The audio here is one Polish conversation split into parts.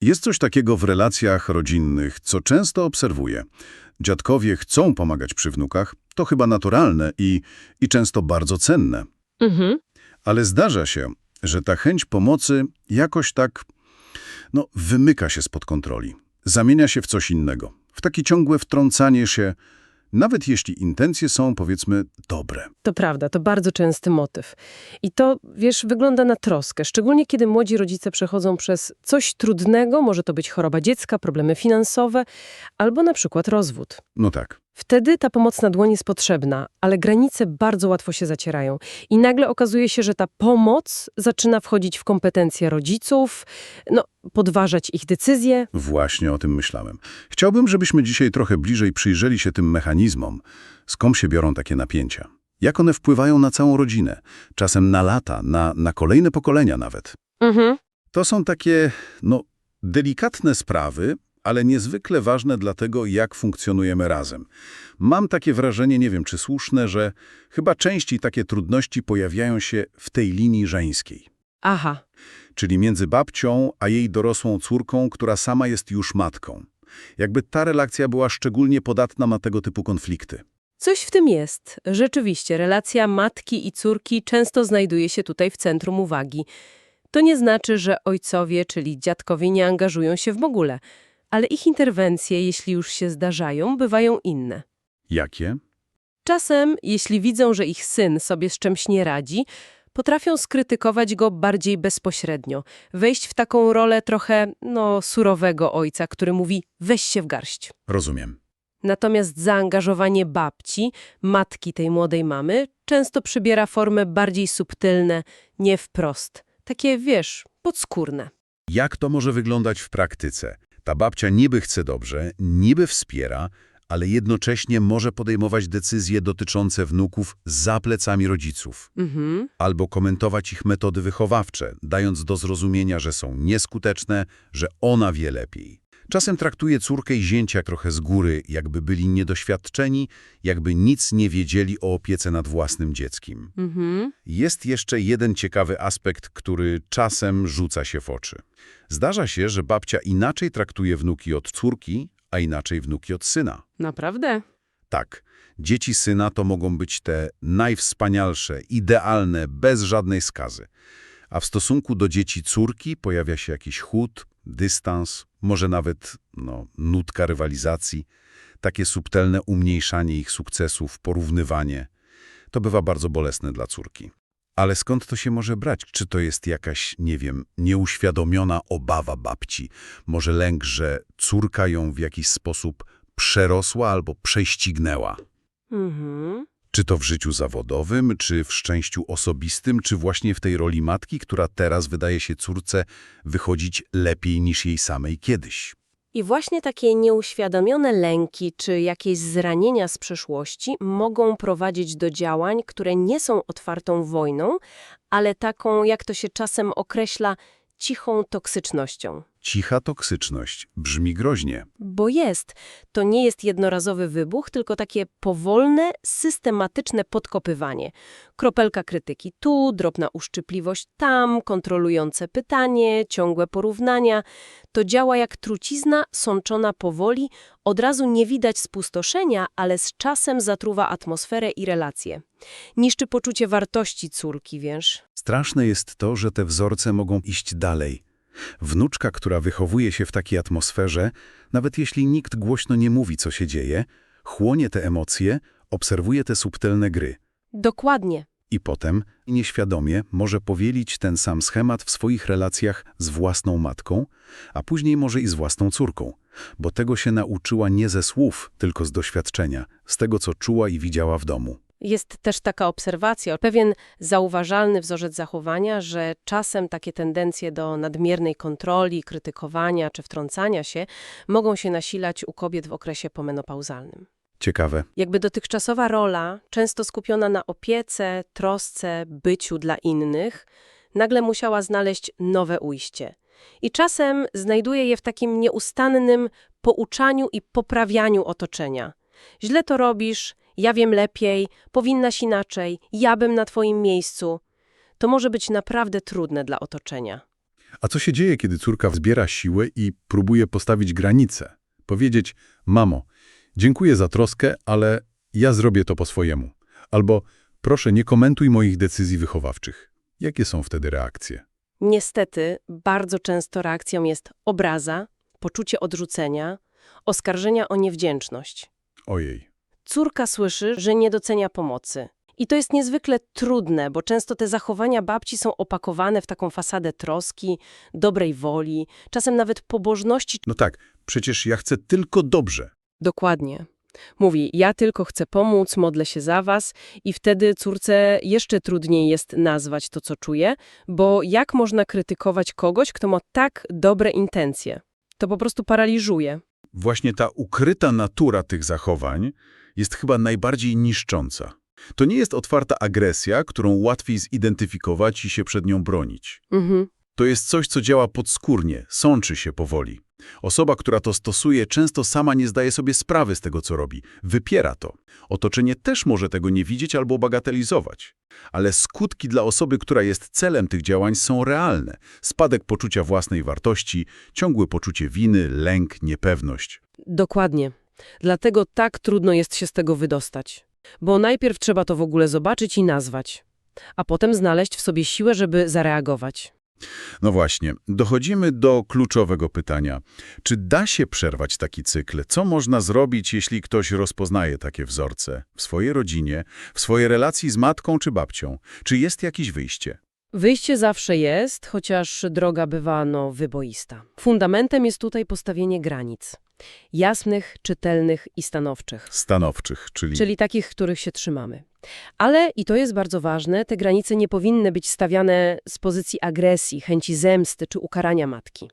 Jest coś takiego w relacjach rodzinnych, co często obserwuję. Dziadkowie chcą pomagać przy wnukach, to chyba naturalne i, i często bardzo cenne. Mhm. Ale zdarza się, że ta chęć pomocy jakoś tak, no, wymyka się spod kontroli. Zamienia się w coś innego. W takie ciągłe wtrącanie się, nawet jeśli intencje są, powiedzmy, dobre. To prawda, to bardzo częsty motyw. I to, wiesz, wygląda na troskę, szczególnie kiedy młodzi rodzice przechodzą przez coś trudnego, może to być choroba dziecka, problemy finansowe, albo na przykład rozwód. No tak. Wtedy ta pomoc na dłoń jest potrzebna, ale granice bardzo łatwo się zacierają. I nagle okazuje się, że ta pomoc zaczyna wchodzić w kompetencje rodziców, no, podważać ich decyzje. Właśnie o tym myślałem. Chciałbym, żebyśmy dzisiaj trochę bliżej przyjrzeli się tym mechanizmom, skąd się biorą takie napięcia. Jak one wpływają na całą rodzinę, czasem na lata, na, na kolejne pokolenia nawet. Mhm. To są takie, no, delikatne sprawy, ale niezwykle ważne dla tego, jak funkcjonujemy razem. Mam takie wrażenie, nie wiem czy słuszne, że chyba częściej takie trudności pojawiają się w tej linii żeńskiej. Aha. czyli między babcią a jej dorosłą córką, która sama jest już matką. Jakby ta relacja była szczególnie podatna na tego typu konflikty. Coś w tym jest. Rzeczywiście, relacja matki i córki często znajduje się tutaj w centrum uwagi. To nie znaczy, że ojcowie, czyli dziadkowie nie angażują się w ogóle, ale ich interwencje, jeśli już się zdarzają, bywają inne. Jakie? Czasem, jeśli widzą, że ich syn sobie z czymś nie radzi, potrafią skrytykować go bardziej bezpośrednio, wejść w taką rolę trochę, no, surowego ojca, który mówi weź się w garść. Rozumiem. Natomiast zaangażowanie babci, matki tej młodej mamy, często przybiera formę bardziej subtelne, nie wprost. Takie, wiesz, podskórne. Jak to może wyglądać w praktyce? Ta babcia niby chce dobrze, niby wspiera, ale jednocześnie może podejmować decyzje dotyczące wnuków za plecami rodziców. Mhm. albo komentować ich metody wychowawcze, dając do zrozumienia, że są nieskuteczne, że ona wie lepiej. Czasem traktuje córkę i zięcia trochę z góry, jakby byli niedoświadczeni, jakby nic nie wiedzieli o opiece nad własnym dzieckiem. Mhm. Jest jeszcze jeden ciekawy aspekt, który czasem rzuca się w oczy. Zdarza się, że babcia inaczej traktuje wnuki od córki, a inaczej wnuki od syna. Naprawdę? Tak, dzieci syna to mogą być te najwspanialsze, idealne, bez żadnej skazy. A w stosunku do dzieci córki pojawia się jakiś chłód, dystans, może nawet no, nutka rywalizacji, takie subtelne umniejszanie ich sukcesów, porównywanie. To bywa bardzo bolesne dla córki. Ale skąd to się może brać? Czy to jest jakaś, nie wiem, nieuświadomiona obawa babci? Może lęk, że córka ją w jakiś sposób przerosła albo prześcignęła? Mhm. Czy to w życiu zawodowym, czy w szczęściu osobistym, czy właśnie w tej roli matki, która teraz wydaje się córce wychodzić lepiej niż jej samej kiedyś? I właśnie takie nieuświadomione lęki czy jakieś zranienia z przeszłości mogą prowadzić do działań, które nie są otwartą wojną, ale taką, jak to się czasem określa, cichą toksycznością. Cicha toksyczność brzmi groźnie. Bo jest. To nie jest jednorazowy wybuch, tylko takie powolne, systematyczne podkopywanie. Kropelka krytyki tu, drobna uszczypliwość tam, kontrolujące pytanie, ciągłe porównania. To działa jak trucizna sączona powoli, od razu nie widać spustoszenia, ale z czasem zatruwa atmosferę i relacje. Niszczy poczucie wartości córki, wiesz? Straszne jest to, że te wzorce mogą iść dalej. Wnuczka, która wychowuje się w takiej atmosferze, nawet jeśli nikt głośno nie mówi, co się dzieje, chłonie te emocje, obserwuje te subtelne gry. Dokładnie. I potem, nieświadomie, może powielić ten sam schemat w swoich relacjach z własną matką, a później może i z własną córką, bo tego się nauczyła nie ze słów, tylko z doświadczenia, z tego, co czuła i widziała w domu. Jest też taka obserwacja, pewien zauważalny wzorzec zachowania, że czasem takie tendencje do nadmiernej kontroli, krytykowania czy wtrącania się mogą się nasilać u kobiet w okresie pomenopauzalnym. Ciekawe. Jakby dotychczasowa rola, często skupiona na opiece, trosce, byciu dla innych, nagle musiała znaleźć nowe ujście. I czasem znajduje je w takim nieustannym pouczaniu i poprawianiu otoczenia. Źle to robisz, ja wiem lepiej, powinnaś inaczej, ja bym na twoim miejscu. To może być naprawdę trudne dla otoczenia. A co się dzieje, kiedy córka zbiera siłę i próbuje postawić granice? Powiedzieć, mamo, dziękuję za troskę, ale ja zrobię to po swojemu. Albo proszę, nie komentuj moich decyzji wychowawczych. Jakie są wtedy reakcje? Niestety, bardzo często reakcją jest obraza, poczucie odrzucenia, oskarżenia o niewdzięczność. Ojej. Córka słyszy, że nie docenia pomocy. I to jest niezwykle trudne, bo często te zachowania babci są opakowane w taką fasadę troski, dobrej woli, czasem nawet pobożności. No tak, przecież ja chcę tylko dobrze. Dokładnie. Mówi, ja tylko chcę pomóc, modlę się za was i wtedy córce jeszcze trudniej jest nazwać to, co czuje, bo jak można krytykować kogoś, kto ma tak dobre intencje? To po prostu paraliżuje. Właśnie ta ukryta natura tych zachowań jest chyba najbardziej niszcząca. To nie jest otwarta agresja, którą łatwiej zidentyfikować i się przed nią bronić. Mhm. To jest coś, co działa podskórnie, sączy się powoli. Osoba, która to stosuje, często sama nie zdaje sobie sprawy z tego, co robi. Wypiera to. Otoczenie też może tego nie widzieć albo bagatelizować. Ale skutki dla osoby, która jest celem tych działań, są realne. Spadek poczucia własnej wartości, ciągłe poczucie winy, lęk, niepewność. Dokładnie. Dlatego tak trudno jest się z tego wydostać. Bo najpierw trzeba to w ogóle zobaczyć i nazwać, a potem znaleźć w sobie siłę, żeby zareagować. No właśnie, dochodzimy do kluczowego pytania. Czy da się przerwać taki cykl? Co można zrobić, jeśli ktoś rozpoznaje takie wzorce w swojej rodzinie, w swojej relacji z matką czy babcią? Czy jest jakieś wyjście? Wyjście zawsze jest, chociaż droga bywa no, wyboista. Fundamentem jest tutaj postawienie granic. Jasnych, czytelnych i stanowczych. Stanowczych, czyli... Czyli takich, których się trzymamy. Ale, i to jest bardzo ważne, te granice nie powinny być stawiane z pozycji agresji, chęci zemsty czy ukarania matki.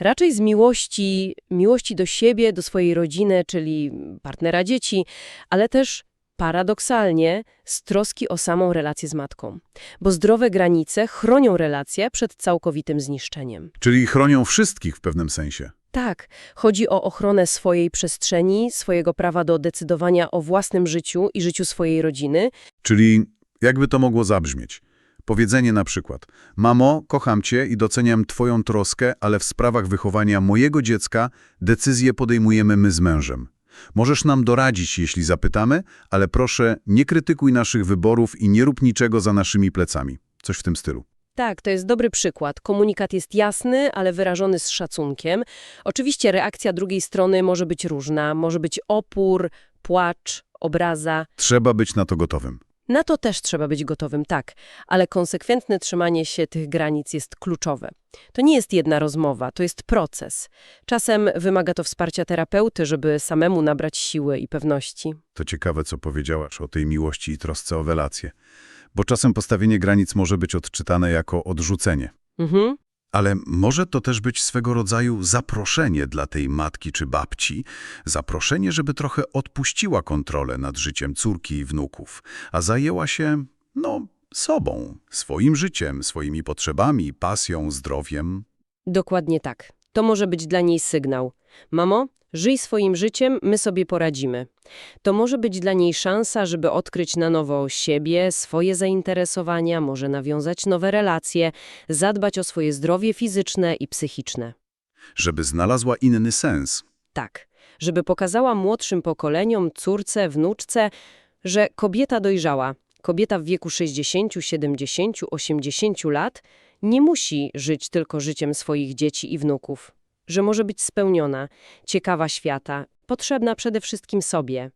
Raczej z miłości, miłości do siebie, do swojej rodziny, czyli partnera dzieci, ale też paradoksalnie z troski o samą relację z matką. Bo zdrowe granice chronią relację przed całkowitym zniszczeniem. Czyli chronią wszystkich w pewnym sensie. Tak, chodzi o ochronę swojej przestrzeni, swojego prawa do decydowania o własnym życiu i życiu swojej rodziny. Czyli jakby to mogło zabrzmieć? Powiedzenie na przykład, mamo, kocham cię i doceniam twoją troskę, ale w sprawach wychowania mojego dziecka decyzje podejmujemy my z mężem. Możesz nam doradzić, jeśli zapytamy, ale proszę, nie krytykuj naszych wyborów i nie rób niczego za naszymi plecami. Coś w tym stylu. Tak, to jest dobry przykład. Komunikat jest jasny, ale wyrażony z szacunkiem. Oczywiście reakcja drugiej strony może być różna. Może być opór, płacz, obraza. Trzeba być na to gotowym. Na to też trzeba być gotowym, tak, ale konsekwentne trzymanie się tych granic jest kluczowe. To nie jest jedna rozmowa, to jest proces. Czasem wymaga to wsparcia terapeuty, żeby samemu nabrać siły i pewności. To ciekawe, co powiedziałaś o tej miłości i trosce o relacje. Bo czasem postawienie granic może być odczytane jako odrzucenie. Mhm. Ale może to też być swego rodzaju zaproszenie dla tej matki czy babci, zaproszenie, żeby trochę odpuściła kontrolę nad życiem córki i wnuków, a zajęła się, no, sobą, swoim życiem, swoimi potrzebami, pasją, zdrowiem. Dokładnie tak. To może być dla niej sygnał. Mamo, żyj swoim życiem, my sobie poradzimy. To może być dla niej szansa, żeby odkryć na nowo siebie, swoje zainteresowania, może nawiązać nowe relacje, zadbać o swoje zdrowie fizyczne i psychiczne. Żeby znalazła inny sens. Tak, żeby pokazała młodszym pokoleniom, córce, wnuczce, że kobieta dojrzała, kobieta w wieku 60, 70, 80 lat nie musi żyć tylko życiem swoich dzieci i wnuków. Że może być spełniona, ciekawa świata, potrzebna przede wszystkim sobie.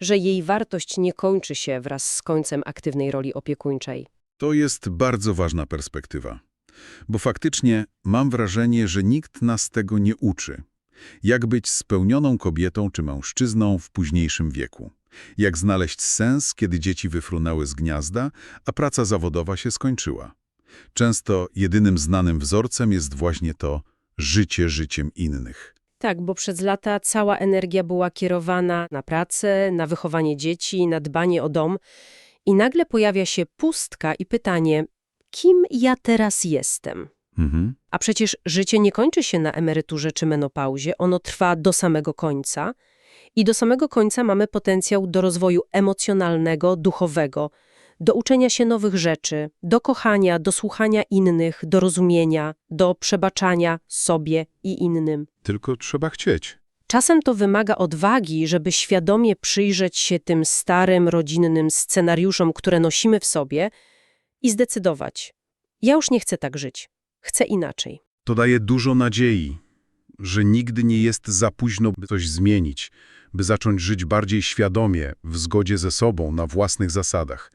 Że jej wartość nie kończy się wraz z końcem aktywnej roli opiekuńczej. To jest bardzo ważna perspektywa. Bo faktycznie mam wrażenie, że nikt nas tego nie uczy. Jak być spełnioną kobietą czy mężczyzną w późniejszym wieku. Jak znaleźć sens, kiedy dzieci wyfrunęły z gniazda, a praca zawodowa się skończyła. Często jedynym znanym wzorcem jest właśnie to życie życiem innych. Tak, bo przez lata cała energia była kierowana na pracę, na wychowanie dzieci, na dbanie o dom i nagle pojawia się pustka i pytanie, kim ja teraz jestem? Mhm. A przecież życie nie kończy się na emeryturze czy menopauzie, ono trwa do samego końca i do samego końca mamy potencjał do rozwoju emocjonalnego, duchowego, do uczenia się nowych rzeczy, do kochania, do słuchania innych, do rozumienia, do przebaczania sobie i innym. Tylko trzeba chcieć. Czasem to wymaga odwagi, żeby świadomie przyjrzeć się tym starym, rodzinnym scenariuszom, które nosimy w sobie i zdecydować: ja już nie chcę tak żyć, chcę inaczej. To daje dużo nadziei, że nigdy nie jest za późno, by coś zmienić, by zacząć żyć bardziej świadomie, w zgodzie ze sobą, na własnych zasadach.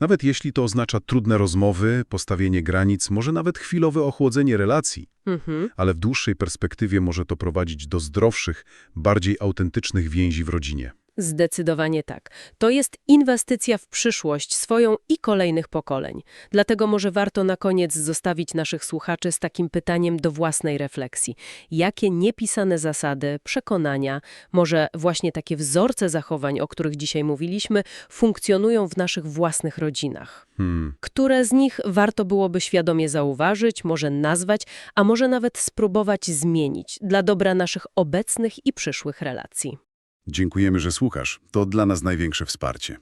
Nawet jeśli to oznacza trudne rozmowy, postawienie granic, może nawet chwilowe ochłodzenie relacji, Mhm. ale w dłuższej perspektywie może to prowadzić do zdrowszych, bardziej autentycznych więzi w rodzinie. Zdecydowanie tak. To jest inwestycja w przyszłość swoją i kolejnych pokoleń. Dlatego może warto na koniec zostawić naszych słuchaczy z takim pytaniem do własnej refleksji. Jakie niepisane zasady, przekonania, może właśnie takie wzorce zachowań, o których dzisiaj mówiliśmy, funkcjonują w naszych własnych rodzinach? Hmm. Które z nich warto byłoby świadomie zauważyć, może nazwać, a może nawet spróbować zmienić dla dobra naszych obecnych i przyszłych relacji? Dziękujemy, że słuchasz. To dla nas największe wsparcie.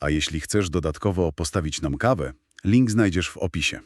A jeśli chcesz dodatkowo postawić nam kawę, link znajdziesz w opisie.